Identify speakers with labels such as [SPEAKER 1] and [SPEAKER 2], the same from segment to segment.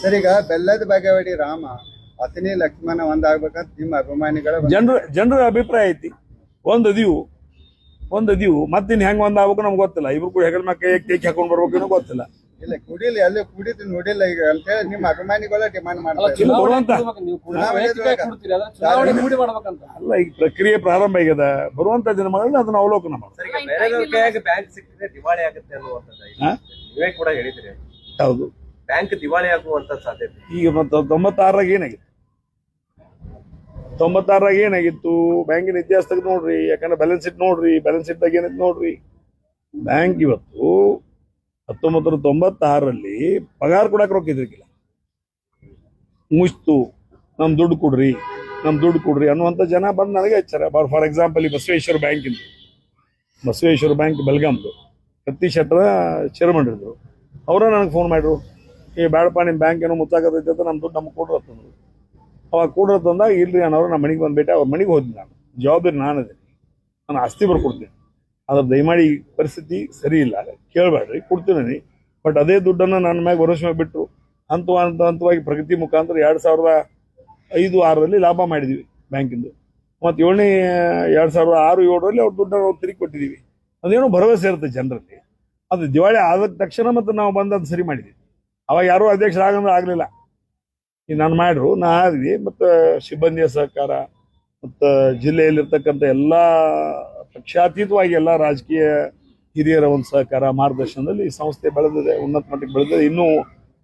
[SPEAKER 1] Sir ಈಗ ಬೆಲ್ಲದ ಬಾಗೇವಾಡಿ ರಾಮ ಅತಿನಿ ಲಕ್ಷ್ಮಣ ಒಂದಾಗ್ಬೇಕಂತ ನಿಮ್ಮ ಅಭಿಮಾನಿಗಳ
[SPEAKER 2] ಜನರು ಜನರ ಅಭಿಪ್ರಾಯ ಐತಿ. ಒಂದು ದಿವು ಒಂದು ದಿವು ಮತ್ತಿನ್ ಹೆಂಗ್ ಒಂದ್ ಆಗ್ಬೇಕು ನಮ್ಗೆ ಗೊತ್ತಿಲ್ಲ. ಇಬ್ರು ಕೂಡ ಹೆಗಲ್ ಮಕ್ಕ ಕೇಕ್ ಹಾಕೊಂಡ್ ಬರ್ಬೇಕು ಏನೋ ಗೊತ್ತಿಲ್ಲ.
[SPEAKER 1] ಇಲ್ಲ ಕುಡಿಲಿ ಅಲ್ಲೇ ಕುಡಿದು ನೋಡಿಲ್ಲ ಈಗ ಅಂತ ಹೇಳಿ ನಿಮ್ಮ ಅಭಿಮಾನಿಗಳ ಡಿಮಾಂಡ್
[SPEAKER 3] ಅಲ್ಲ
[SPEAKER 2] ಈಗ. ಪ್ರಕ್ರಿಯೆ ಪ್ರಾರಂಭ ಆಗ್ಯದ. ಬರುವಂತ ದಿನಗಳಲ್ಲಿ ಅದನ್ನ ಅವಲೋಕನ
[SPEAKER 4] ಮಾಡಿ ಬ್ಯಾಂಕ್ ಸಿಕ್ಕಿದ್ರೆ ದಿವಾಳಿ ಆಗುತ್ತೆ ಅನ್ನುವಂಥದ್ದು? ನೀವೇ ಕೂಡ ಹೇಳಿದ್ರಿ.
[SPEAKER 2] ಹೌದು.
[SPEAKER 4] ಬ್ಯಾಂಕ್ ದಿವಾಳಿ ಆಗುವಂತ ಸಾಧ್ಯತೆ
[SPEAKER 2] ಈಗ ಮತ್ತೆ ತೊಂಬತ್ತಾರಾಗ ಏನಾಗಿತ್ತು? ತೊಂಬತ್ತಾರಾಗ ಏನಾಗಿತ್ತು? ಬ್ಯಾಂಕಿನ ಇತಿಹಾಸ ನೋಡ್ರಿ, ಯಾಕಂದ್ರೆ ಬ್ಯಾಲೆನ್ಸ್ ಶೀಟ್ ನೋಡ್ರಿ ಬ್ಯಾಲೆನ್ಸ್ ಶೀಟ್ ದಾಗ ಏನೈತೆ ನೋಡ್ರಿ? ಬ್ಯಾಂಕ್ ಇವತ್ತು ಹತ್ತೊಂಬತ್ತು ತೊಂಬತ್ತಾರಲ್ಲಿ ತೊಂಬತ್ತಾರರಲ್ಲಿ ಪಗಾರ ಕೊಡಕ್ಕೆ ರೊಕ್ಕ ಇದ್ರಿಗಿಲ್ಲ ಮುಚ್ತು ನಮ್ ದುಡ್ಡು ಕೊಡ್ರಿ, ನಮ್ ದುಡ್ಡು ಕೊಡ್ರಿ ಅನ್ನುವಂತ ಜನ ಬಂದು ನನಗೆ ಹಚ್ಚಾರ. ಫಾರ್ ಎಕ್ಸಾಂಪಲ್ ಈ ಬಸವೇಶ್ವರ ಬ್ಯಾಂಕ್ ಇಂದು. ಬಸವೇಶ್ವರ ಬ್ಯಾಂಕ್ ಬೆಲ್ಗಾಮ್ದು ಕತ್ತಿ ಶೆಟ್ಟರ ಚೇರ್ಮನ್ ಇದ್ರು. ಅವರ ನನಗೆ ಫೋನ್ ಮಾಡ್ರು ಏ ಬ್ಯಾಡಪ್ಪ ನಿಮ್ಮ ಬ್ಯಾಂಕ್ ಏನೋ ಮುಚ್ಚಾಕತೈತೆ ಅಂತ ನಮ್ಮ ದುಡ್ಡು ನಮ್ಗೆ ಕೊಡ್ರ ಅಂತಂದ್ರು. ಅವಾಗ ಕೊಡ್ರಿ ತಂದಾಗ ಇಲ್ರಿ ಅನ್ನೋರು ನಮ್ಮ ಮನೆಗೆ ಬಂದ್ಬಿಟ್ಟೆ, ಅವ್ರ ಮನೆಗೆ ಹೋದ್ನಿ ನಾನು. ಜವಾಬ್ದಾರಿ ನಾನು ಅದೇ ನಾನು ಆಸ್ತಿ ಬರ್ಕೊಡ್ತೀನಿ. ಅದ್ರ ದಯಮಾಡಿ ಪರಿಸ್ಥಿತಿ ಸರಿ ಇಲ್ಲ. ಕೇಳಬೇಡ್ರಿ, ಕೊಡ್ತೀನಿ. ಬಟ್ ಅದೇ ದುಡ್ಡನ್ನು ನನ್ನ ಮ್ಯಾಗ ಭರೋಸೆ ಮ್ಯಾಗ ಬಿಟ್ಟರು ಹಂತ ಹಂತ ಹಂತವಾಗಿ ಪ್ರಗತಿ ಮುಖಾಂತರ ಎರಡು ಸಾವಿರದ ಐದು, ಆರರಲ್ಲಿ ಲಾಭ ಮಾಡಿದ್ವಿ ಬ್ಯಾಂಕಿಂದು. ಮತ್ತು ಏಳನೇ, ಎರಡು ಸಾವಿರದ ಆರು, ಏಳರಲ್ಲಿ ಅವ್ರ ದುಡ್ಡನ್ನು ಅವ್ರು ತಿರುಗಿ ಕೊಟ್ಟಿದ್ದೀವಿ ಅದೇನೋ ಭರವಸೆ ಇರುತ್ತೆ ಜನರಲ್ಲಿ. ಅದು ದಿವಾಳಿ ಆದ ತಕ್ಷಣ ಮತ್ತು ನಾವು ಬಂದು ಅದು ಸರಿ ಮಾಡಿದ್ವಿ. ಅವಾಗ ಯಾರೂ ಅಧ್ಯಕ್ಷರಾಗಂದ್ರೆ ಆಗಲಿಲ್ಲ. ಈ ನಾನು ಮಾಡ್ರು ನಾ ಆದ್ವಿ ಮತ್ತು ಸಿಬ್ಬಂದಿಯ ಸಹಕಾರ ಮತ್ತು ಜಿಲ್ಲೆಯಲ್ಲಿರ್ತಕ್ಕಂಥ ಎಲ್ಲ ಪಕ್ಷಾತೀತವಾಗಿ ಎಲ್ಲ ರಾಜಕೀಯ ಹಿರಿಯರ ಒಂದು ಸಹಕಾರ ಮಾರ್ಗದರ್ಶನದಲ್ಲಿ ಈ ಸಂಸ್ಥೆ ಬೆಳೆದಿದೆ ಉನ್ನತ ಮಟ್ಟಕ್ಕೆ ಬೆಳೆದಿದೆ ಇನ್ನೂ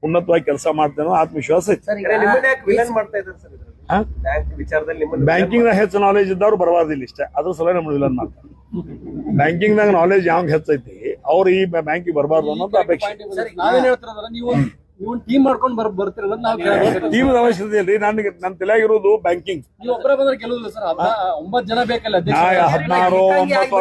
[SPEAKER 2] ಉನ್ನತವಾಗಿ ಕೆಲಸ ಮಾಡ್ತೇನೋ ಆತ್ಮವಿಶ್ವಾಸ ಐತೆ. ಬ್ಯಾಂಕಿಂಗ್ ದಾಗ ಹೆಚ್ಚು ನಾಲೆಜ್ ಇದ್ದವ್ರು ಬರಬಾರ್ದಿಲ್ಲ ಇಷ್ಟೇ. ಅದ್ರ ಸಲ ನಮ್ಮ ವಿಲನ್ ಮಾಡ್ತಾರೆ. ಬ್ಯಾಂಕಿಂಗ್ ನಾಲೆಜ್ ಯಾವಾಗ ಹೆಚ್ಚೈತಿ? ಅವ್ರು ಈ ಬ್ಯಾಂಕಿಗೆ ಬರಬಾರ್ದು ಅನ್ನೋದು ಅಪೇಕ್ಷೆ.
[SPEAKER 3] ನಾವೇನ್ ನೀವು ನೀವು ಟೀಮ್ ಮಾಡ್ಕೊಂಡು ಬರ್ ಬರ್ತೀರ.
[SPEAKER 2] ಟೀಮ್ ಅವಶ್ಯಕತೆ ಇಲ್ರಿ ನನಗೆ ನನ್ನ ತಲೆಯಾಗಿರೋದು ಬ್ಯಾಂಕಿಂಗ್
[SPEAKER 3] ನೀವು ಒಬ್ರ ಬಂದ್ರೆ ಕೆಲವು ಸರ್. ಒಂಬತ್ತು ಜನ ಬೇಕಲ್ಲ
[SPEAKER 2] ಹದಿನಾರು ಒಂಬತ್ತು